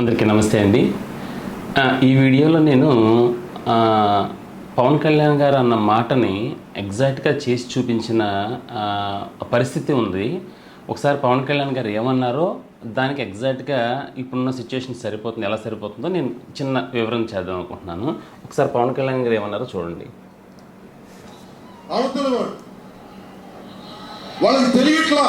అందరికీ నమస్తే అండి. ఈ వీడియోలో నేను పవన్ కళ్యాణ్ గారు అన్న మాటని ఎగ్జాక్ట్గా చేసి చూపించిన పరిస్థితి ఉంది. ఒకసారి పవన్ కళ్యాణ్ గారు ఏమన్నారో దానికి ఎగ్జాక్ట్గా ఇప్పుడున్న సిచ్యువేషన్ సరిపోతుంది ఎలా సరిపోతుందో నేను చిన్న వివరణ చేద్దాం అనుకుంటున్నాను. ఒకసారి పవన్ కళ్యాణ్ గారు ఏమన్నారో చూడండి. వాళ్ళకి తెలియట్లా?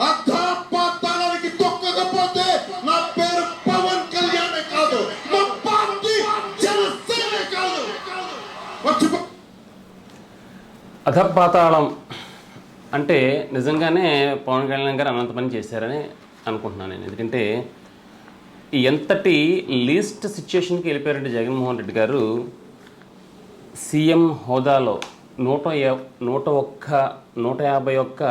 అర్ధపాతానికి తొక్కకపోతే నా పేరు పవన్ కాదు. మా పార్టీ కాదు. అధపాతాళం అంటే నిజంగానే పవన్ కళ్యాణ్ గారు అనంత పని చేశారని అనుకుంటున్నాను నేను. ఎందుకంటే ఎంతటి లీస్ట్ సిచ్యుయేషన్కి వెళ్ళిపోయారంటే జగన్మోహన్ రెడ్డి గారు సీఎం హోదాలో నూట యా- నూట ఒక్క నూట యాభై ఒక్క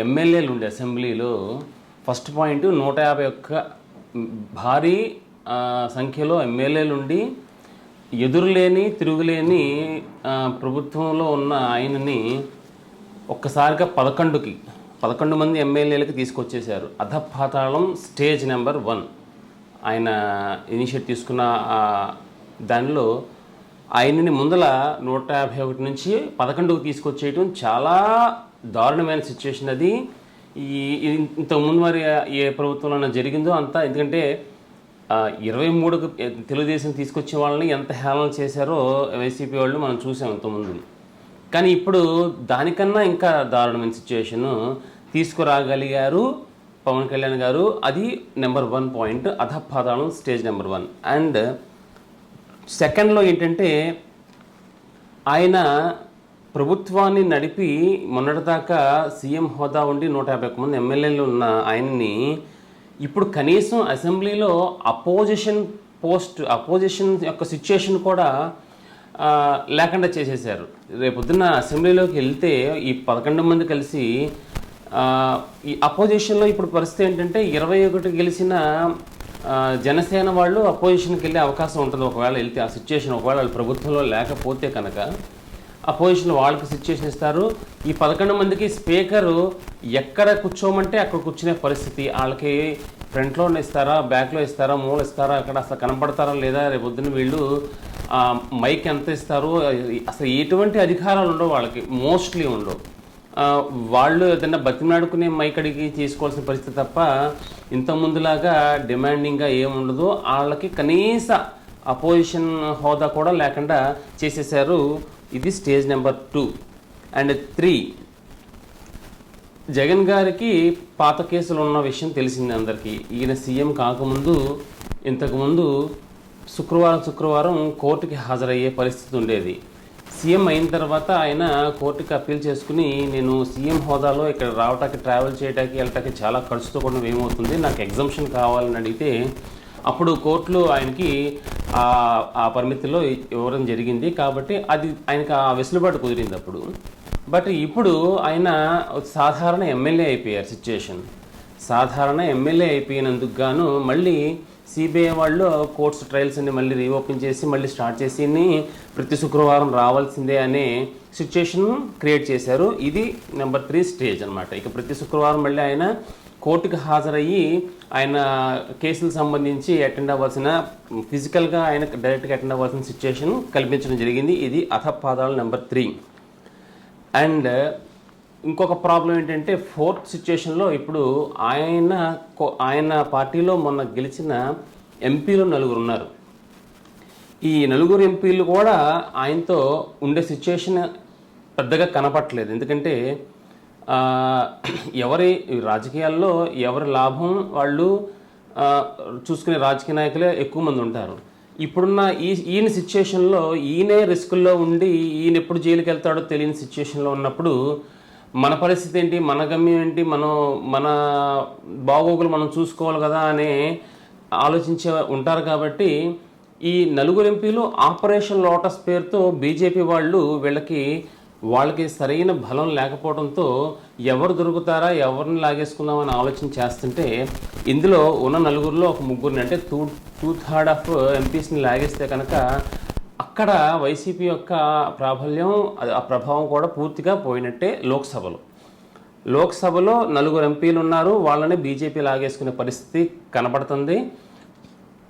ఎమ్మెల్యేలు ఉండే అసెంబ్లీలో ఫస్ట్ పాయింట్ నూట యాభై ఒక్క భారీ సంఖ్యలో ఎమ్మెల్యేలు ఉండి ఎదురులేని తిరుగులేని ప్రభుత్వంలో ఉన్న ఆయనని ఒక్కసారిగా పదకొండుకి పదకొండు మంది ఎమ్మెల్యేలకి తీసుకొచ్చేశారు. అధపాతాళం స్టేజ్ నెంబర్ వన్. ఆయన ఇనిషియేట్ తీసుకున్న దానిలో ఆయనని ముందల నూట యాభై ఒకటి నుంచి పదకొండుకు తీసుకొచ్చేయటం చాలా దారుణమైన సిచ్యువేషన్ అది. ఈ ఇంతకుముందు మరి ఏ ప్రభుత్వంలో జరిగిందో అంతా ఎందుకంటే ఇరవై మూడుకు తెలుగుదేశం తీసుకొచ్చే వాళ్ళని ఎంత హేళన చేశారో వైసీపీ వాళ్ళు మనం చూసాం ఇంతకుముందు. కానీ ఇప్పుడు దానికన్నా ఇంకా దారుణమైన సిచ్యువేషను తీసుకురాగలిగారు పవన్ కళ్యాణ్ గారు. అది నెంబర్ వన్ పాయింట్ అధపాతాళం స్టేజ్ నెంబర్ వన్. అండ్ సెకండ్లో ఏంటంటే ఆయన ప్రభుత్వాన్ని నడిపి మొన్నటిదాకా సీఎం హోదా ఉండి నూట యాభై ఒక్క మంది ఎమ్మెల్యేలు ఉన్న ఆయన్ని ఇప్పుడు కనీసం అసెంబ్లీలో అపోజిషన్ పోస్ట్ అపోజిషన్ యొక్క సిచ్యుయేషన్ కూడా లేకుండా చేసేసారు రేపొద్దున అసెంబ్లీలోకి వెళ్తే ఈ పదకొండు మంది కలిసి ఈ అపోజిషన్లో ఇప్పుడు పరిస్థితి ఏంటంటే ఇరవై ఒకటి గెలిచిన జనసేన వాళ్ళు అపోజిషన్కి వెళ్ళే అవకాశం ఉంటుంది. ఒకవేళ వెళ్తే ఆ సిచ్యుయేషన్ ఒకవేళ వాళ్ళు ప్రభుత్వంలో లేకపోతే కనుక అపోజిషన్ వాళ్ళకి సిచ్యుయేషన్ ఇస్తారు. ఈ పదకొండు మందికి స్పీకరు ఎక్కడ కూర్చోమంటే అక్కడ కూర్చునే పరిస్థితి. వాళ్ళకి ఫ్రంట్లో ఇస్తారా బ్యాక్లో ఇస్తారా మూల ఇస్తారా అక్కడ అసలు కనపడతారా లేదా రేపు పొద్దున్న వీళ్ళు మైక్ ఎంత ఇస్తారు? అసలు ఎటువంటి అధికారాలు ఉండవు వాళ్ళకి మోస్ట్లీ ఉండవు. వాళ్ళు ఏదైనా బతిమలాడుకునే మైక్ అడిగి తీసుకోవాల్సిన పరిస్థితి తప్ప ఇంత ముందులాగా డిమాండింగ్గా ఏముండదు వాళ్ళకి కనీస అపోజిషన్ హోదా కూడా లేకుండా చేసేసారు ఇది stage number two. And three Jagan గారికి పాత కేసులు ఉన్న విషయం తెలిసింది అందరికీ. ఈయన సీఎం కాకముందు ఇంతకుముందు శుక్రవారం శుక్రవారం కోర్టుకి హాజరయ్యే పరిస్థితి ఉండేది. సీఎం అయిన తర్వాత ఆయన కోర్టుకి అప్పీల్ చేసుకుని నేను సీఎం హోదాలో ఇక్కడ రావటానికి ట్రావెల్ చేయడానికి వెళ్ళటానికి చాలా ఖర్చుతో కూడా ఏమవుతుంది నాకు ఎగ్జంప్షన్ కావాలని అడిగితే అప్పుడు కోర్టులు ఆయనకి ఆ పరిమితిలో ఇవ్వడం జరిగింది. కాబట్టి అది ఆయనకి ఆ వెసులుబాటు కుదిరింది అప్పుడు. బట్ ఇప్పుడు ఆయన సాధారణ ఎమ్మెల్యే అయిపోయారు సిచ్యుయేషన్. సాధారణ ఎమ్మెల్యే అయిపోయినందుకు గాను మళ్ళీ సిబిఐ వాళ్ళు కోర్ట్స్ ట్రయల్స్ అన్ని మళ్ళీ రీఓపెన్ చేసి మళ్ళీ స్టార్ట్ చేసి ప్రతి శుక్రవారం రావాల్సిందే అనే సిచ్యుయేషన్ క్రియేట్ చేశారు. ఇది నెంబర్ త్రీ స్టేజ్ అనమాట ఇక ప్రతి శుక్రవారం మళ్ళీ ఆయన కోర్టుకు హాజరయ్యి ఆయన కేసులకు సంబంధించి అటెండ్ అవ్వాల్సిన ఫిజికల్గా ఆయన డైరెక్ట్గా అటెండ్ అవ్వాల్సిన సిచ్యుయేషన్ కల్పించడం జరిగింది. ఇది అధపాదాలు నెంబర్ త్రీ. అండ్ ఇంకొక ప్రాబ్లం ఏంటంటే ఫోర్త్ సిచ్యుయేషన్లో ఇప్పుడు ఆయన కో- ఆయన పార్టీలో మొన్న గెలిచిన ఎంపీలు నలుగురు ఉన్నారు. ఈ నలుగురు ఎంపీలు కూడా ఆయనతో ఉండే సిచ్యుయేషన్ పెద్దగా కనపట్లేదు ఎందుకంటే ఎవరి రాజకీయాల్లో ఎవరి లాభం వాళ్ళు చూసుకునే రాజకీయ నాయకులే ఎక్కువ మంది ఉంటారు. ఇప్పుడున్న ఈ ఈయన సిచ్యుయేషన్లో ఈయనే రిస్కుల్లో ఉండి ఈయన ఎప్పుడు జైలుకి వెళ్తాడో తెలియని సిచ్యుయేషన్లో ఉన్నప్పుడు మన పరిస్థితి ఏంటి మన గమ్యం ఏంటి మనం మన బాగోగులు మనం చూసుకోవాలి కదా అనే ఆలోచించే ఉంటారు కాబట్టి ఈ నలుగురు ఎంపీలు ఆపరేషన్ లోటస్ పేరుతో బీజేపీ వాళ్ళు వీళ్ళకి వాళ్ళకి సరైన బలం లేకపోవడంతో ఎవరు దొరుకుతారా ఎవరిని లాగేసుకుందామని ఆలోచన చేస్తుంటే ఇందులో ఉన్న నలుగురిలో ఒక ముగ్గురిని అంటే టూ టూ థర్డ్ ఆఫ్ ఎంపీస్ని లాగేస్తే కనుక అక్కడ వైసీపీ యొక్క ప్రాబల్యం ఆ ప్రభావం కూడా పూర్తిగా పోయినట్టే లోక్సభలో. లోక్సభలో నలుగురు ఎంపీలు ఉన్నారు వాళ్ళని బీజేపీ లాగేసుకునే పరిస్థితి కనబడుతుంది.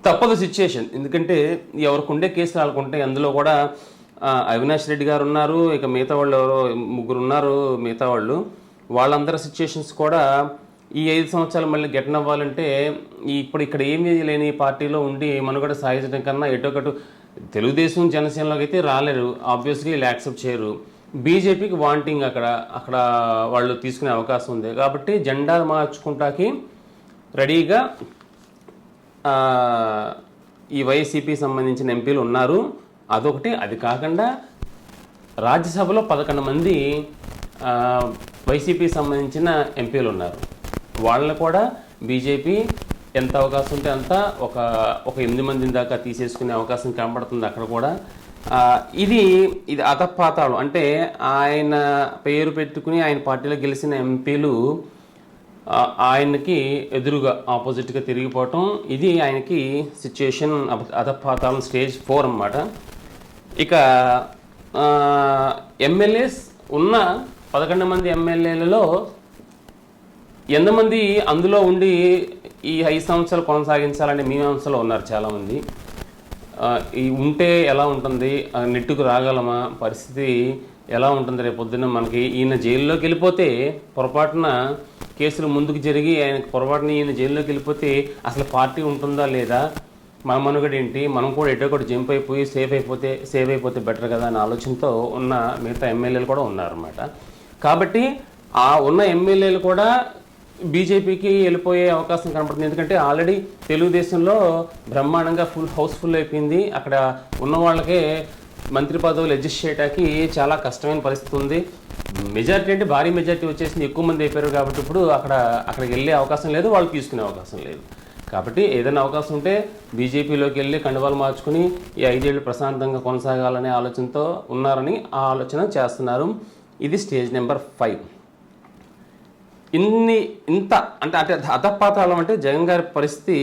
తప్పదు సిచ్యుయేషన్ ఎందుకంటే ఎవరికి ఉండే కేసులు వాళ్ళకు అందులో కూడా అవినాష్ రెడ్డి గారు ఉన్నారు ఇక మిగతా వాళ్ళు ఎవరో ముగ్గురు ఉన్నారు మిగతా వాళ్ళు. వాళ్ళందరి సిచ్యుయేషన్స్ కూడా ఈ ఐదు సంవత్సరాలు మళ్ళీ గెటన్ అవ్వాలంటే ఇప్పుడు ఇక్కడ ఏమీ లేని పార్టీలో ఉండి మనుగడ సాగించడం కన్నా ఎటోకటు తెలుగుదేశం జనసేనలోకి అయితే రాలేరు. ఆబ్వియస్లీ వీళ్ళు యాక్సెప్ట్ చేయరు. బీజేపీకి వాంటింగ్ అక్కడ అక్కడ వాళ్ళు తీసుకునే అవకాశం ఉంది. కాబట్టి జెండాలు మార్చుకుంటాకి రెడీగా ఈ వైసీపీ సంబంధించిన ఎంపీలు ఉన్నారు. అదొకటి. అది కాకుండా రాజ్యసభలో పదకొండు మంది వైసీపీ సంబంధించిన ఎంపీలు ఉన్నారు. వాళ్ళని కూడా బీజేపీ ఎంత అవకాశం ఉంటే అంత ఒక ఒక ఎనిమిది మందిని దాకా తీసేసుకునే అవకాశం కనబడుతుంది అక్కడ కూడా. ఇది ఇది అతపాతాళం అంటే ఆయన పేరు పెట్టుకుని ఆయన పార్టీలో గెలిచిన ఎంపీలు ఆయనకి ఎదురుగా ఆపోజిట్గా తిరిగిపోవటం ఇది ఆయనకి సిచ్యుయేషన్ అధపాతం స్టేజ్ ఫోర్ అన్నమాట. ఇక ఎమ్మెల్యేస్ ఉన్న పదకొండు మంది ఎమ్మెల్యేలలో ఎంతమంది అందులో ఉండి ఈ ఐదు సంవత్సరాలు కొనసాగించాలనే మీమాంసలో ఉన్నారు చాలామంది. ఈ ఉంటే ఎలా ఉంటుంది ఆ, నెట్టుకు రాగలమా పరిస్థితి ఎలా ఉంటుంది రేపు పొద్దున్న మనకి? ఈయన జైల్లోకి వెళ్ళిపోతే పొరపాటున కేసులు ముందుకు జరిగి ఆయనకు పొరపాటున ఈయన జైల్లోకి వెళ్ళిపోతే అసలు పార్టీ ఉంటుందా లేదా? మన మనుగడ ఏంటి మనం కూడా ఎటో ఒకటి జంప్ అయిపోయి సేఫ్ అయిపోతే సేవ్ అయిపోతే బెటర్ కదా అనే ఆలోచనతో ఉన్న మిగతా ఎమ్మెల్యేలు కూడా ఉన్నారన్నమాట. కాబట్టి ఆ ఉన్న ఎమ్మెల్యేలు కూడా బీజేపీకి వెళ్ళిపోయే అవకాశం కనపడుతుంది. ఎందుకంటే ఆల్రెడీ తెలుగుదేశంలో బ్రహ్మాండంగా ఫుల్ హౌస్ఫుల్ అయిపోయింది. అక్కడ ఉన్న వాళ్ళకే మంత్రి పదవులు అడ్జస్ట్ చేయడానికి చాలా కష్టమైన పరిస్థితి ఉంది. మెజార్టీ అంటే భారీ మెజార్టీ వచ్చేసింది. ఎక్కువ మంది అయిపోయారు కాబట్టి ఇప్పుడు అక్కడ అక్కడికి వెళ్ళే అవకాశం లేదు వాళ్ళు తీసుకునే అవకాశం లేదు. కాబట్టి ఏదైనా అవకాశం ఉంటే బీజేపీలోకి వెళ్ళి కండువాలు మార్చుకుని ఈ ఐదేళ్ళు ప్రశాంతంగా కొనసాగాలనే ఆలోచనతో ఉన్నారని ఆ ఆలోచన చేస్తున్నారు. ఇది స్టేజ్ నెంబర్ ఫైవ్. ఇన్ని ఇంత అంటే అంటే అధపాతాళం అంటే జగన్ గారి పరిస్థితి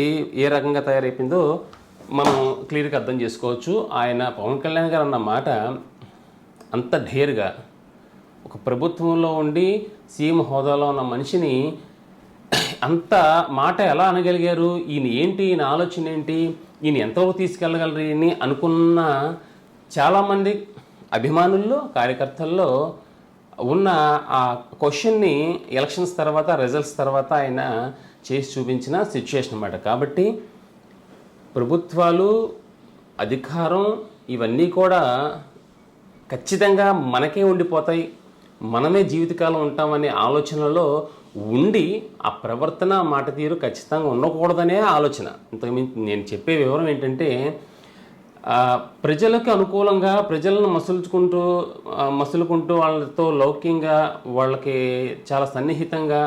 ఏ రకంగా తయారైపోయిందో మనం క్లియర్గా అర్థం చేసుకోవచ్చు. ఆయన పవన్ కళ్యాణ్ గారు అన్న మాట అంత ఢేరుగా ఒక ప్రభుత్వంలో ఉండి సీఎం హోదాలో ఉన్న మనిషిని అంత మాట ఎలా అనగలిగారు? ఈయన ఏంటి? ఈయన ఆలోచన ఏంటి? ఈయన ఎంతవరకు తీసుకెళ్ళగలరు అని అనుకున్న చాలామంది అభిమానుల్లో కార్యకర్తల్లో ఉన్న ఆ క్వశ్చన్ని ఎలక్షన్స్ తర్వాత రిజల్ట్స్ తర్వాత ఆయన చేసి చూపించిన సిచ్యుయేషన్ అన్నమాట. కాబట్టి ప్రభుత్వాలు అధికారం ఇవన్నీ కూడా ఖచ్చితంగా మనకే ఉండిపోతాయి. మనమే జీవితకాలం ఉంటామనే ఆలోచనలో ఉండి ఆ ప్రవర్తన మాట తీరు ఖచ్చితంగా ఉండకూడదనే ఆలోచన. ఇంతకుమించి నేను చెప్పే వివరం ఏంటంటే ప్రజలకు అనుకూలంగా ప్రజలను మసులుచుకుంటూ మసులుకుంటూ వాళ్ళతో లౌక్యంగా వాళ్ళకి చాలా సన్నిహితంగా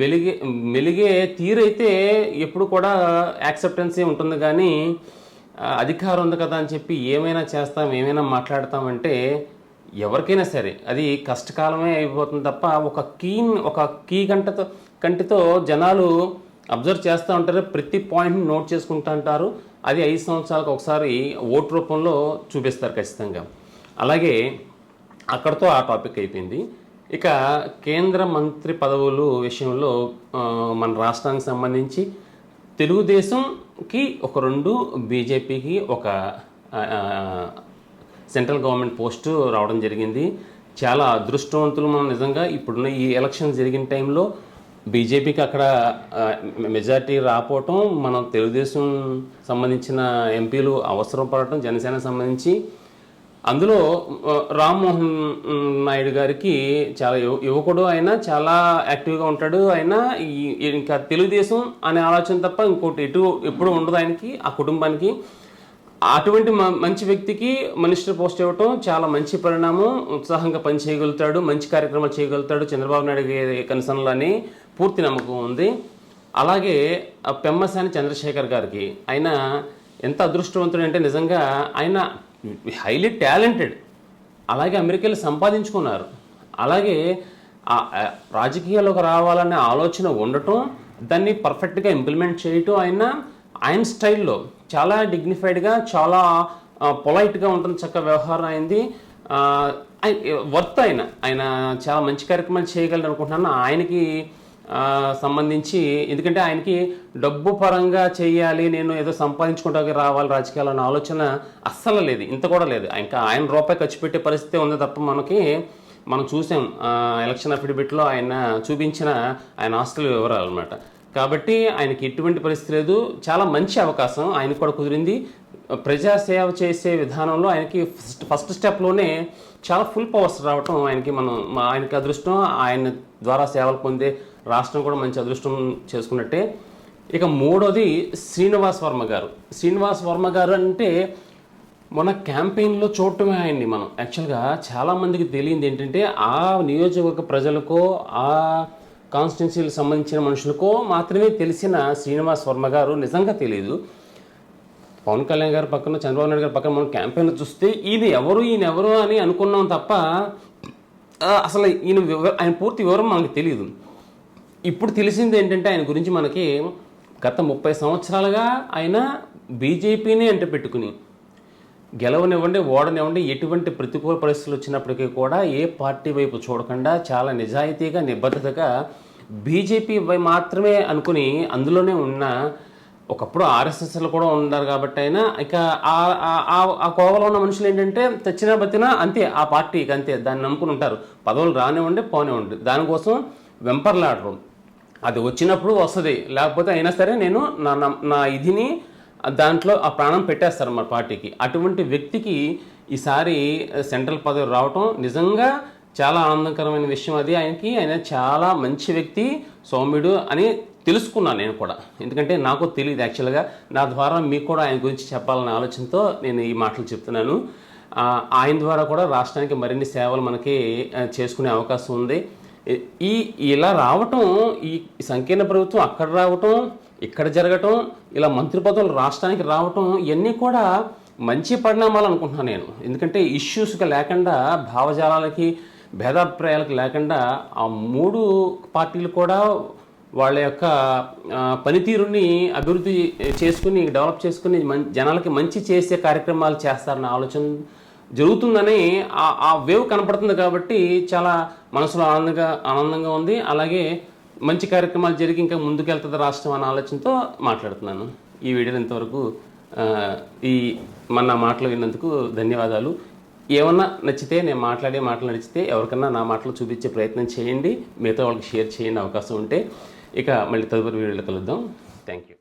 వెలిగే మెలిగే తీరైతే ఎప్పుడు కూడా యాక్సెప్టెన్సీ ఉంటుంది కానీ అధికారం ఉంది కదా అని చెప్పి ఏమైనా చేస్తాం ఏమైనా మాట్లాడతామంటే ఎవరికైనా సరే అది కష్టకాలమే అయిపోతుంది తప్ప ఒక కీన్ ఒక కీ గంటతో కంటితో జనాలు అబ్జర్వ్ చేస్తూ ఉంటారు ప్రతి పాయింట్ని నోట్ చేసుకుంటూ ఉంటారు. అది ఐదు సంవత్సరాలకు ఒకసారి ఓటు రూపంలో చూపిస్తారు ఖచ్చితంగా. అలాగే అక్కడతో ఆ టాపిక్ అయిపోయింది. ఇక కేంద్ర మంత్రి పదవులు విషయంలో మన రాష్ట్రానికి సంబంధించి తెలుగుదేశంకి ఒక రెండు బీజేపీకి ఒక సెంట్రల్ గవర్నమెంట్ పోస్టు రావడం జరిగింది. చాలా అదృష్టవంతులు మనం నిజంగా ఇప్పుడున్న ఈ ఎలక్షన్ జరిగిన టైంలో బీజేపీకి అక్కడ మెజార్టీ మెజారిటీ రాపోవటం మనం తెలుగుదేశం సంబంధించిన ఎంపీలు అవసరం పడటం జనసేన సంబంధించి అందులో రామ్మోహన్ నాయుడు గారికి చాలా యువ- యువకుడు ఆయన చాలా యాక్టివ్గా ఉంటాడు. ఆయన ఈ- ఇంకా తెలుగుదేశం అనే ఆలోచన తప్ప ఇంకోటి ఎటు ఎప్పుడు ఉండదు ఆయనకి ఆ కుటుంబానికి. అటువంటి మ- మంచి వ్యక్తికి మినిస్టర్ పోస్ట్ ఇవ్వటం చాలా మంచి పరిణామం. ఉత్సాహంగా పని చేయగలుగుతాడు మంచి కార్యక్రమాలు చేయగలుగుతాడు చంద్రబాబు నాయుడు గారి అని పూర్తి నమ్మకం ఉంది. అలాగే పెమ్మసాని చంద్రశేఖర్ గారికి. ఆయన ఎంత అదృష్టవంతుడు అంటే నిజంగా ఆయన హైలీ టాలెంటెడ్. అలాగే అమెరికాలో సంపాదించుకున్నారు. అలాగే రాజకీయాల్లోకి రావాలనే ఆలోచన ఉండటం దాన్ని పర్ఫెక్ట్గా ఇంప్లిమెంట్ చేయటం ఆయన ఆయన స్టైల్లో చాలా డిగ్నిఫైడ్గా చాలా పొలైట్గా ఉంటుంది చక్క వ్యవహారం అయింది. వర్త్ ఆయన. ఆయన చాలా మంచి కార్యక్రమాలు చేయగలరు అనుకుంటున్నాను ఆయనకి సంబంధించి ఎందుకంటే ఆయనకి డబ్బు పరంగా చేయాలి నేను ఏదో సంపాదించుకుంటానికి రావాలి రాజకీయాలు అన్న ఆలోచన అస్సలు లేదు ఇంత కూడా లేదు. ఇంకా ఆయన రూపాయి ఖర్చు పెట్టే పరిస్థితి ఉంది తప్ప మనకి మనం చూసాం ఎలక్షన్ అఫిడవిట్లో ఆయన చూపించిన ఆయన ఆస్తుల వివరాలు అనమాట కాబట్టి ఆయనకి ఎటువంటి పరిస్థితి లేదు. చాలా మంచి అవకాశం ఆయనకు కూడా కుదిరింది. ప్రజాసేవ చేసే విధానంలో ఆయనకి ఫస్ట్ ఫస్ట్ స్టెప్లోనే చాలా ఫుల్ పవర్స్ రావటం ఆయనకి మనం ఆయనకి అదృష్టం. ఆయన ద్వారా సేవలు పొందే రాష్ట్రం కూడా మంచి అదృష్టం చేసుకున్నట్టే. ఇక మూడోది శ్రీనివాస్ వర్మ గారు. శ్రీనివాస్ వర్మ గారు అంటే మన క్యాంపెయిన్లో చూడటమే ఆయన్ని మనం. యాక్చువల్గా చాలామందికి తెలియంది ఏంటంటే ఆ నియోజకవర్గ ప్రజలకో ఆ కాన్స్టిట్యున్సీలకు సంబంధించిన మనుషులకో మాత్రమే తెలిసిన శ్రీనివాస్ వర్మ గారు నిజంగా తెలియదు పవన్ కళ్యాణ్ గారి పక్కన చంద్రబాబు నాయుడు గారి పక్కన మనం క్యాంపెయిన్లో చూస్తే ఈయన ఎవరు ఈయన ఎవరు అని అనుకున్నాం తప్ప అసలు ఈయన వివ- ఆయన పూర్తి వివరం మనకు తెలియదు ఇప్పుడు తెలిసింది ఏంటంటే ఆయన గురించి మనకి గత ముప్పై సంవత్సరాలుగా ఆయన బీజేపీని అంట పెట్టుకుని గెలవనివ్వండి ఓడనివ్వండి ఎటువంటి ప్రతికూల పరిస్థితులు వచ్చినప్పటికీ కూడా ఏ పార్టీ వైపు చూడకుండా చాలా నిజాయితీగా నిబద్ధతగా బీజేపీ వై మాత్రమే అనుకుని అందులోనే ఉన్న ఒకప్పుడు ఆర్ఎస్ఎస్లు కూడా ఉన్నారు కాబట్టి అయినా ఇక ఆ- ఆ- ఆ- ఆ కోవలో ఉన్న మనుషులు ఏంటంటే తెచ్చినా బతినా అంతే ఆ పార్టీకి అంతే దాన్ని నమ్ముకుని ఉంటారు. పదవులు రానివ్వండి పోనివ్వండి. దానికోసం వెంపర్లాడరు. అది వచ్చినప్పుడు వస్తుంది. లేకపోతే అయినా సరే నేను నా నా- నా ఇదిని దాంట్లో ఆ ప్రాణం పెట్టేస్తారు మా పార్టీకి. అటువంటి వ్యక్తికి ఈసారి సెంట్రల్ పదవి రావటం నిజంగా చాలా ఆనందకరమైన విషయం అది. ఆయనకి ఆయన చాలా మంచి వ్యక్తి సౌమ్యుడు అని తెలుసుకున్నాను నేను కూడా. ఎందుకంటే నాకు తెలియదు యాక్చువల్గా. నా ద్వారా మీకు కూడా ఆయన గురించి చెప్పాలనే ఆలోచనతో నేను ఈ మాటలు చెప్తున్నాను. ఆయన ద్వారా కూడా రాష్ట్రానికి మరిన్ని సేవలు మనకి చేసుకునే అవకాశం ఉంది. ఈ- ఇలా రావటం ఈ సంకీర్ణ ప్రభుత్వం అక్కడ రావటం ఇక్కడ జరగటం ఇలా మంత్రి పదవులు రాష్ట్రానికి రావటం ఇవన్నీ కూడా మంచి పరిణామాలు అనుకుంటున్నాను నేను. ఎందుకంటే ఇష్యూస్గా లేకుండా భావజాలాలకి భేదాభిప్రాయాలకు లేకుండా ఆ మూడు పార్టీలు కూడా వాళ్ళ యొక్క పనితీరుని అభివృద్ధి చేసుకుని డెవలప్ చేసుకుని మం జనాలకి మంచి చేసే కార్యక్రమాలు చేస్తారన్న ఆలోచన జరుగుతుందని ఆ- ఆ వేవ్ కనపడుతుంది కాబట్టి చాలా మనసులో ఆనందంగా ఆనందంగా ఉంది. అలాగే మంచి కార్యక్రమాలు జరిగి ఇంకా ముందుకెళ్తుంది రాష్ట్రం అనే ఆలోచనతో మాట్లాడుతున్నాను. ఈ వీడియో ఇంతవరకు ఈ మన మాటలు విన్నందుకు ధన్యవాదాలు. ఏమన్నా నచ్చితే నేను మాట్లాడే మాటలు నచ్చితే ఎవరికన్నా నా మాటలు చూపించే ప్రయత్నం చేయండి. మిగతా వాళ్ళకి షేర్ చేయండి అవకాశం ఉంటే. ఇక మళ్ళీ తదుపరి వీడియోలో కలుద్దాం. Thank you.